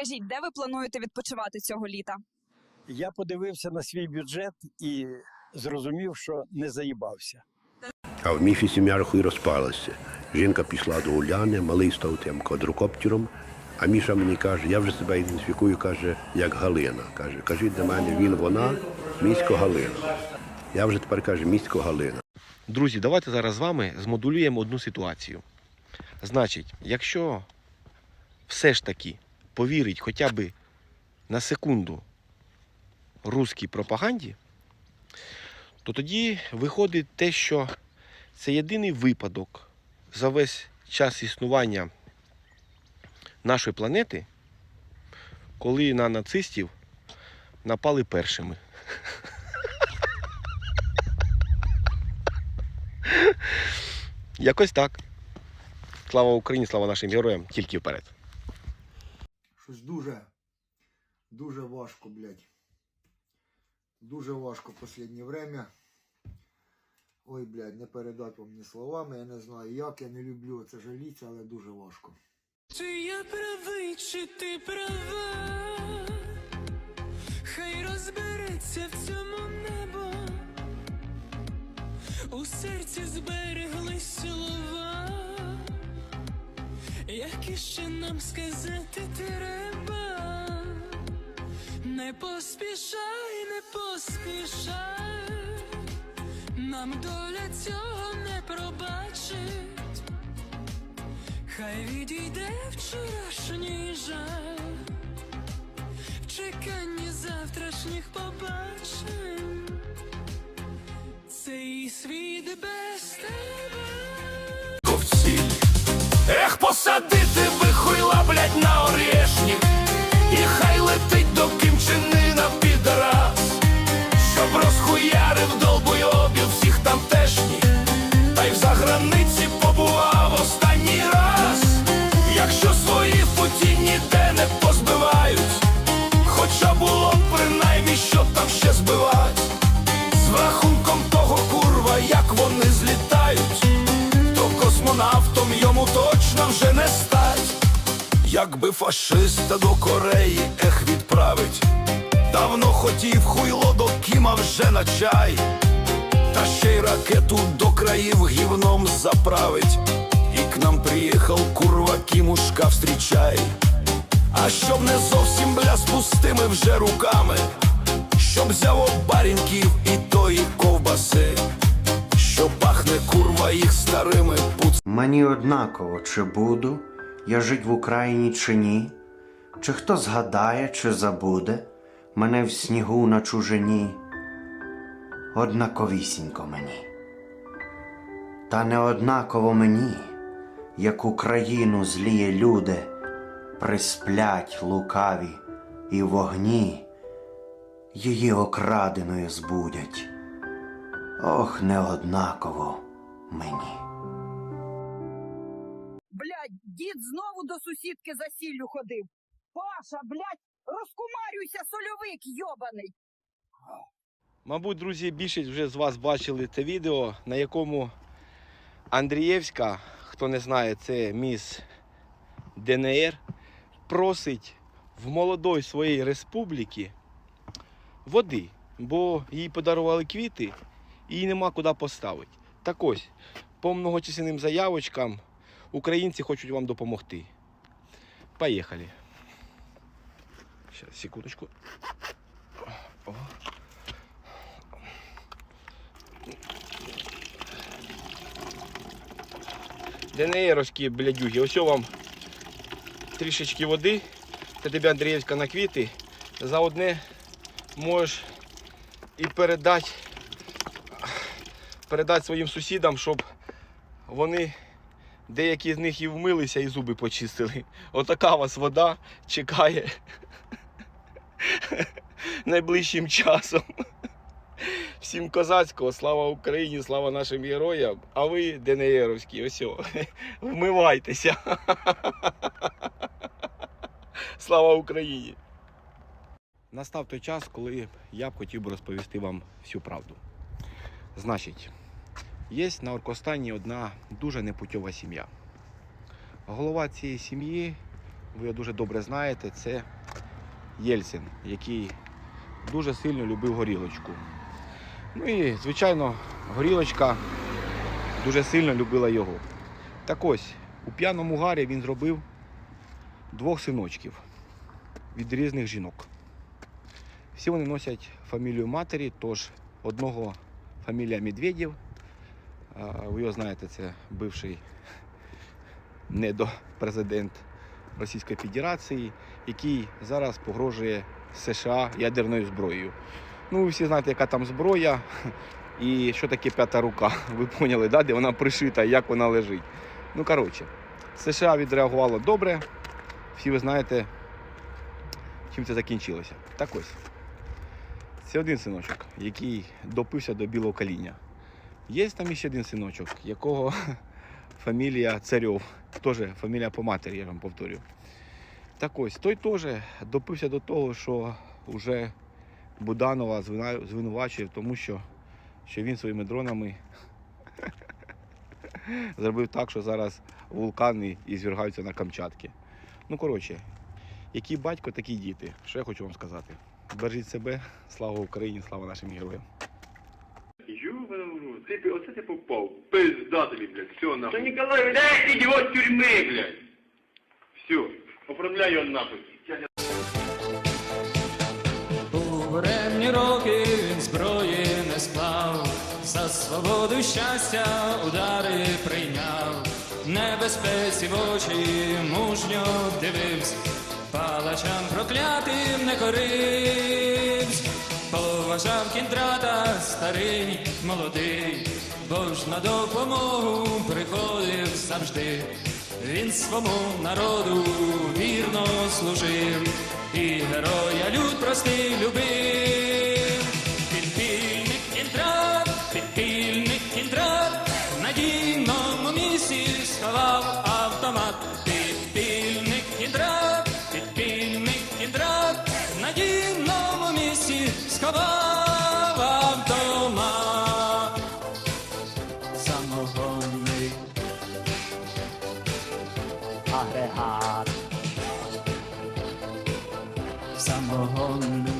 Скажіть, де ви плануєте відпочивати цього літа? Я подивився на свій бюджет і зрозумів, що не заїбався. А в міфі сім'я рахуй розпалася. Жінка пішла до Уляни, малий став тим квадрокоптером. А Міша мені каже, я вже себе ідентифікую, каже, як Галина. Каже, кажіть до мене, він, вона, місько Галина. Я вже тепер каже, місько Галина. Друзі, давайте зараз з вами змодулюємо одну ситуацію. Значить, якщо все ж таки повірить хоча б на секунду руській пропаганді, то тоді виходить те, що це єдиний випадок за весь час існування нашої планети, коли на нацистів напали першими. Якось так. Слава Україні, слава нашим героям, тільки вперед. Щось дуже, дуже важко, блядь. Дуже важко в останнє время. Ой, блядь, не передати вам ні словами, я не знаю як, я не люблю це жаліться, але дуже важко. Чи я правий, чи ти права? Хай розбереться в цьому небо. У серці збереглись слова, які ще нам сказати треба. Не поспішай, не поспішай, нам доля цього не пробачить. Хай відійде вчорашній жаль, в чеканні завтрашніх побачень. Цей світ без Якби фашиста до Кореї ех відправить, давно хотів хуйло до Кіма вже на чай, та ще й ракету до країв гівном заправить. І к нам приїхав курва Кімушка встрічай. А щоб не зовсім бля з пустими вже руками, щоб взяв обарінків і тої ковбаси, що пахне курва їх старими пуц. Мені однаково, чи буду я жить в Україні чи ні, чи хто згадає, чи забуде мене в снігу на чужині. Однаковісінько мені. Та не однаково мені, як Україну зліє люди, присплять лукаві і вогні її окраденою збудять. Ох, не однаково мені. Дід знову до сусідки за сіллю ходив. Паша, блядь, розкумарюйся, сольовик йобаний. Мабуть, друзі, більшість вже з вас бачили це відео, на якому Андрієвська, хто не знає, це міс ДНР, просить в молодої своєї республіки води, бо їй подарували квіти і їй нема куди поставити. Так ось, по многочисленним заявочкам українці хочуть вам допомогти. Поїхали. Зараз, секундочку. О. ДНРовські блядюги. Ось вам трішечки води. Це тобі Андріївська на квіти. За одне можеш і передати, передати своїм сусідам, щоб вони деякі з них і вмилися і зуби почистили. Отака вас вода чекає найближчим часом. Всім козацького, слава Україні, слава нашим героям. А ви ДНРовські, ось, вмивайтеся. Слава Україні! Настав той час, коли я б хотів би розповісти вам всю правду. Значить, є на Оркостані одна дуже непутьова сім'я. Голова цієї сім'ї ви дуже добре знаєте, це Єльцин, який дуже сильно любив горілочку. Ну і, звичайно, горілочка дуже сильно любила його. Так ось, у п'яному гарі він зробив двох синочків від різних жінок. Всі вони носять фамілію матері, тож одного фамілія Медведєв. Ви його знаєте, це бивший недопрезидент Російської Федерації, який зараз погрожує США ядерною зброєю. Ну, ви всі знаєте, яка там зброя і що таке п'ята рука. Ви поняли, да? де вона пришита, як вона лежить. Ну, коротше, США відреагувало добре. Всі ви знаєте, чим це закінчилося. Так ось. Це один синочок, який допився до білого каління. Є там ще один синочок, якого фамілія Царьов. Теж фамілія по матері, я вам повторю. Так ось, той теж допився до того, що вже Буданова звинувачує в тому, що, що він своїми дронами зробив так, що зараз вулкани і звергаються на Камчатки. Ну, коротше, який батько, такі діти. Що я хочу вам сказати? Бережіть себе, слава Україні, слава нашим героям. Ёбаный ты, оце ти попав. Пизда тобі, блядь, все нахуй. Та Ніколай, блядь, ідіот тюрми, блядь. Все, оформляй його нахуй. У буремні роки він зброї не склав, за свободу й щастя удари прийняв, небезпеці в очі мужньо дивився, палачам проклятим не коривсь, поважав кіндрата старий, молодий, бо ж на допомогу приходив завжди. Він свому народу вірно служив, і героя люд простий любив. Самогонний агрегат. Самогонний